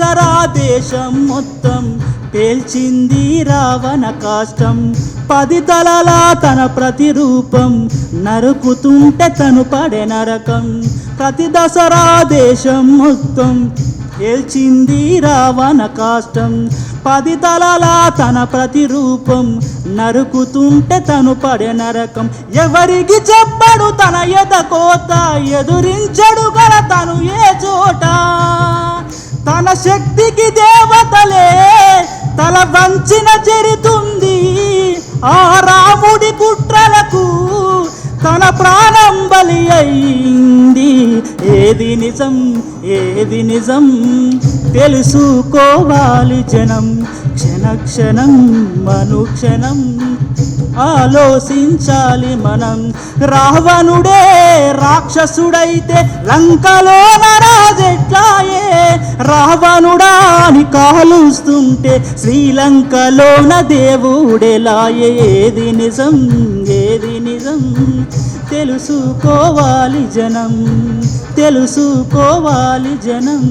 దేశం మొత్తం పేల్చింది రావణ కాష్టం. పది తలలా తన ప్రతిరూపం నరుకుతుంటే తను పడే నరకం. ప్రతి దసరా దేశం మొత్తం పేల్చింది రావణ కాష్టం. పది తలలా తన ప్రతిరూపం నరుకుతుంటే తను పడే నరకం. ఎవరికి చెప్పడు తన ఎద కోత ఎదురించడు గల తను ఏ చోట? మన శక్తికి దేవతలే. తల వంచిన చెరుతుంది ఆ రాముడి కుట్రలకు. తన ప్రాణం బలి అయింది. ఏది నిజం ఏది నిజం తెలుసుకోవాలి జనం. క్షణ క్షణం మనుక్షణం ఆలోచించాలి మనం. రావణుడే రాక్షసుడైతే లంకలో నరాజెట్లాయే రావణుడా అని కాలుస్తుంటే శ్రీలంకలోన దేవుడెలా ఏది నిజం ఏది నిజం? తెలుసుకోవాలి జనం తెలుసుకోవాలి జనం.